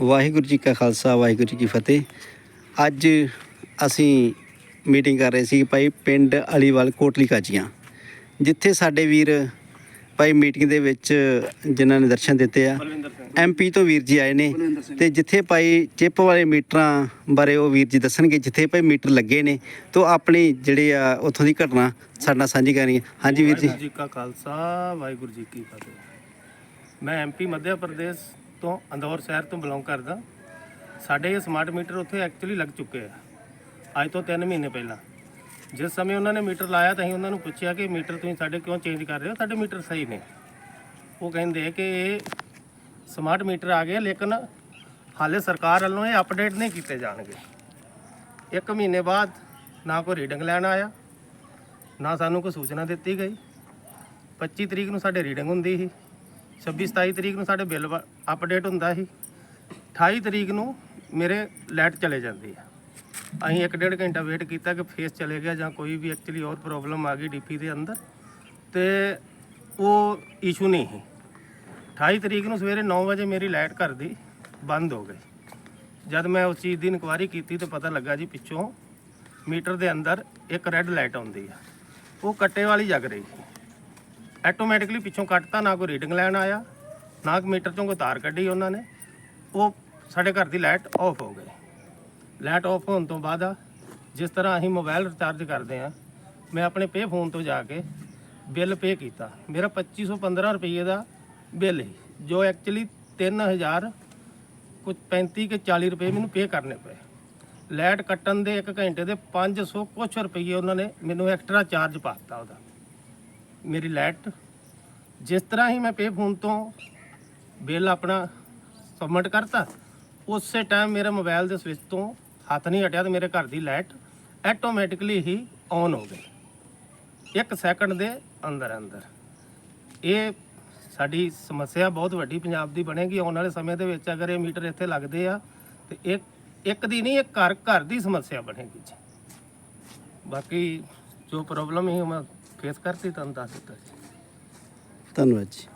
ਵਾਹਿਗੁਰੂ ਜੀ ਕਾ ਖਾਲਸਾ, ਵਾਹਿਗੁਰੂ ਜੀ ਕੀ ਫਤਿਹ। ਅੱਜ ਅਸੀਂ ਮੀਟਿੰਗ ਕਰ ਰਹੇ ਸੀ ਭਾਈ ਪਿੰਡ ਅਲੀਵਾਲ ਕੋਟਲੀ ਕਾਜੀਆਂ। ਜਿੱਥੇ ਸਾਡੇ ਵੀਰ ਭਾਈ ਮੀਟਿੰਗ ਦੇ ਵਿੱਚ ਜਿਨ੍ਹਾਂ ਨੇ ਦਰਸ਼ਨ ਦਿੱਤੇ ਆ ਐਮਪੀ ਤੋਂ ਵੀਰ ਜੀ ਆਏ ਨੇ ਤੇ ਜਿੱਥੇ ਭਾਈ ਚਿੱਪ ਵਾਲੇ ਮੀਟਰਾਂ ਬਾਰੇ ਉਹ ਵੀਰ ਜੀ ਦੱਸਣਗੇ, ਜਿੱਥੇ ਭਾਈ ਮੀਟਰ ਲੱਗੇ ਨੇ, ਤੋਂ ਆਪਣੀ ਜਿਹੜੇ ਆ ਉੱਥੋਂ ਦੀ ਘਟਨਾ ਸਾਡੇ ਨਾਲ ਸਾਂਝੀ ਕਰਨੀ ਹਾਂਜੀ ਵੀਰ ਜੀ। ਵਾਹਿਗੁਰੂ ਜੀ ਕਾ ਖਾਲਸਾ, ਵਾਹਿਗੁਰੂ ਜੀ ਕੀ ਫਤਿਹ। ਮੈਂ ਐਮਪੀ ਮੱਧ ਪ੍ਰਦੇਸ਼ ਤੋਂ ਅੰਦੌਰ ਸ਼ਹਿਰ ਤੋਂ ਬਿਲੋਂਗ ਕਰਦਾ। ਸਾਡੇ ਇਹ ਸਮਾਰਟ ਮੀਟਰ ਉੱਥੇ ਐਕਚੁਅਲੀ ਲੱਗ ਚੁੱਕੇ ਆ। ਅੱਜ ਤੋਂ 3 ਮਹੀਨੇ ਪਹਿਲਾਂ। ਜਿਸ ਸਮੇਂ ਉਹਨਾਂ ਨੇ ਮੀਟਰ ਲਾਇਆ ਤਾਂ ਅਸੀਂ ਉਹਨਾਂ ਨੂੰ ਪੁੱਛਿਆ ਕਿ ਮੀਟਰ ਤੁਸੀਂ ਸਾਡੇ ਕਿਉਂ ਚੇਂਜ ਕਰ ਰਹੇ ਹੋ? ਸਾਡੇ ਮੀਟਰ ਸਹੀ ਨੇ। ਉਹ ਕਹਿੰਦੇ ਕਿ ਇਹ ਸਮਾਰਟ ਮੀਟਰ ਆ ਗਏ, ਲੇਕਿਨ ਹਾਲੇ ਸਰਕਾਰ ਵੱਲੋਂ ਇਹ ਅਪਡੇਟ ਨਹੀਂ ਕੀਤੇ ਜਾਣਗੇ। ਇੱਕ ਮਹੀਨੇ ਬਾਅਦ ਨਾ ਕੋਈ ਰੀਡਿੰਗ ਲੈਣ ਆਇਆ, ਨਾ ਸਾਨੂੰ ਕੋਈ ਸੂਚਨਾ ਦਿੱਤੀ ਗਈ। 25 ਤਰੀਕ ਨੂੰ ਸਾਡੇ ਰੀਡਿੰਗ ਹੁੰਦੀ ਸੀ। 26 27 ਤਰੀਕ ਨੂੰ ਸਾਡੇ ਬਿੱਲ ਅਪਡੇਟ ਹੁੰਦਾ ਸੀ। 28 ਤਰੀਕ ਨੂੰ ਮੇਰੇ ਲਾਈਟ ਚਲੇ ਜਾਂਦੀ ਆ। ਅਸੀਂ ਇੱਕ ਡੇਢ ਘੰਟਾ ਵੇਟ ਕੀਤਾ ਕਿ ਫੇਸ ਚਲੇ ਗਿਆ ਜਾਂ ਕੋਈ ਵੀ ਐਕਚੁਅਲੀ ਹੋਰ ਪ੍ਰੋਬਲਮ ਆ ਗਈ ਡੀਪੀ ਦੇ ਅੰਦਰ। ਤੇ ਉਹ ਇਸ਼ੂ ਨਹੀਂ ਸੀ। 28 ਤਰੀਕ ਨੂੰ ਸਵੇਰੇ 9 ਵਜੇ ਮੇਰੀ ਲਾਈਟ ਘਰ ਦੀ ਬੰਦ ਹੋ ਗਈ। ਜਦ ਮੈਂ ਉਸ ਚੀਜ਼ ਦੀ ਇਨਕੁਆਇਰੀ ਕੀਤੀ ਤਾਂ ਪਤਾ ਲੱਗਾ ਜੀ ਪਿੱਛੋਂ ਮੀਟਰ ਦੇ ਅੰਦਰ ਇੱਕ ਰੈੱਡ ਲਾਈਟ ਆਉਂਦੀ ਆ। ਉਹ ਕੱਟੇ ਵਾਲੀ ਜਗ ਰਹੀ ਸੀ। ਆਟੋਮੈਟਿਕਲੀ ਪਿੱਛੋਂ ਕੱਟਤਾ, ਨਾ ਕੋਈ ਰੀਡਿੰਗ ਲੈਣ ਆਇਆ, ਨਾ ਕੋਈ ਮੀਟਰ ਚੋਂ ਕੋਈ ਤਾਰ ਕੱਢੀ ਉਹਨਾਂ ਨੇ। ਉਹ ਸਾਡੇ ਘਰ ਦੀ ਲਾਈਟ ਆਫ ਹੋ ਗਈ। ਲਾਈਟ ਆਫ ਹੋਣ ਤੋਂ ਬਾਅਦ ਜਿਸ ਤਰ੍ਹਾਂ ਅਸੀਂ ਮੋਬਾਈਲ ਰਿਚਾਰਜ ਕਰਦੇ ਆ ਮੈਂ ਆਪਣੇ ਪੇ ਫੋਨ ਤੋਂ ਜਾ ਕੇ ਬਿੱਲ ਪੇ ਕੀਤਾ। ਮੇਰਾ 2515 ਰੁਪਏ ਦਾ ਬਿੱਲ ਸੀ, ਜੋ ਐਕਚੁਅਲੀ 3000 ਕੁਝ 35 ਕੇ 40 ਰੁਪਏ ਮੈਨੂੰ ਪੇ ਕਰਨੇ ਪਏ। ਲਾਈਟ ਕੱਟਣ ਦੇ 1 ਘੰਟੇ ਦੇ 500 ਕੁਛ ਰੁਪਏ ਉਹਨਾਂ ਨੇ ਮੈਨੂੰ ਐਕਸਟਰਾ ਚਾਰਜ ਪਾਤਾ ਉਹਦਾ। ਮੇਰੀ ਲਾਈਟ। ਜਿਸ ਤਰ੍ਹਾਂ ਹੀ ਮੈਂ ਪੇ ਫੋਨ ਤੋਂ ਬਿੱਲ ਆਪਣਾ ਸਬਮਿਟ ਕਰਤਾ, ਉਸੇ ਟਾਈਮ ਮੇਰੇ ਮੋਬਾਈਲ ਦੇ ਸਵਿਚ ਤੋਂ ਹੱਥ ਨਹੀਂ ਹਟਿਆ ਤੇ ਮੇਰੇ ਘਰ ਦੀ ਲਾਈਟ ਆਟੋਮੈਟਿਕਲੀ ਹੀ ਔਨ ਹੋ ਗਈ। ਇੱਕ ਸੈਕਿੰਡ ਦੇ ਅੰਦਰ ਅੰਦਰ। ਇਹ ਸਾਡੀ ਸਮੱਸਿਆ ਬਹੁਤ ਵੱਡੀ ਪੰਜਾਬ ਦੀ ਬਣੇਗੀ। ਆਉਣ ਵਾਲੇ ਸਮੇਂ ਦੇ ਵਿੱਚ ਅਗਰ ਇਹ ਮੀਟਰ ਇੱਥੇ ਲੱਗਦੇ ਆ, ਤੇ ਇੱਕ ਇੱਕ ਦੀ ਨਹੀਂ ਇਹ ਘਰ ਘਰ ਦੀ ਸਮੱਸਿਆ ਬਣੇਗੀ ਜੀ। ਬਾਕੀ ਜੋ ਪ੍ਰੋਬਲਮ ਹੈ ਉਹ ਮੈਂ ਕਰਤੀ ਤੁਹਾਨੂੰ ਦੱਸ ਦਿੱਤਾ ਜੀ ਧੰਨਵਾਦ ਜੀ।